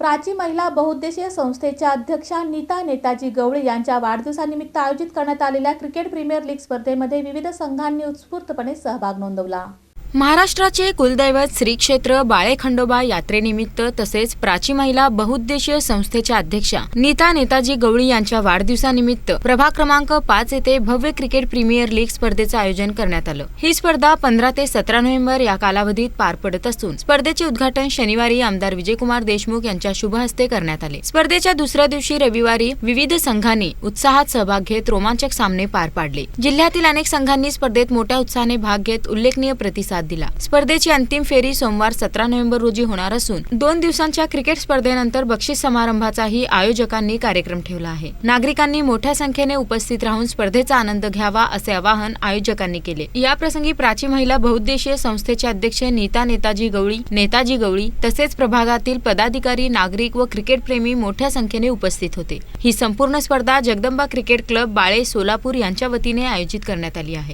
प्राची महिला बहुउद्देशीय संस्थेच्या अध्यक्षा नीता नेताजी गवळी यांच्या वाढदिवसानिमित्त आयोजित करण्यात आलेल्या क्रिकेट प्रीमियर लीग स्पर्धेमध्ये विविध संघांनी उत्स्फूर्तपणे सहभाग नोंदवला. महाराष्ट्राचे कुलदैवत श्री क्षेत्र बाळे खंडोबा यात्रेनिमित्त तसेच प्राची महिला बहुउद्देशीय संस्थेच्या अध्यक्षा नीता नेताजी गवळी यांच्या वाढदिवसानिमित्त प्रभाग क्रमांक पाच येथे भव्य क्रिकेट प्रीमियर लीग स्पर्धेचं आयोजन करण्यात आलं. ही स्पर्धा पंधरा ते सतरा नोव्हेंबर या कालावधीत पार पडत असून स्पर्धेचे उद्घाटन शनिवारी आमदार विजयकुमार देशमुख यांच्या शुभ हस्ते करण्यात आले. स्पर्धेच्या दुसऱ्या दिवशी रविवारी विविध संघांनी उत्साहात सहभाग घेत रोमांचक सामने पार पाडले. जिल्ह्यातील अनेक संघांनी स्पर्धेत मोठ्या उत्साहाने भाग घेत उल्लेखनीय प्रतिसाद दिला. स्पर्धेची अंतिम फेरी सोमवार सतरा नोव्हेंबर रोजी होणार असून दोन दिवसांच्या क्रिकेट स्पर्धेनंतर बक्षीस समारंभाचाही आयोजकांनी कार्यक्रम ठेवला आहे. नागरिकांनी मोठ्या संख्येने उपस्थित राहून स्पर्धेचा आनंद घ्यावा असे आवाहन आयोजकांनी केले. या प्रसंगी प्राची महिला बहुउद्देशीय संस्थेचे अध्यक्ष नीता नेताजी गवळी नेताजी गवळी तसेच प्रभागातील पदाधिकारी नागरिक व क्रिकेट प्रेमी मोठ्या संख्येने उपस्थित होते. ही संपूर्ण स्पर्धा जगदंबा क्रिकेट क्लब बाळे सोलापूर यांच्या वतीने आयोजित करण्यात आली आहे.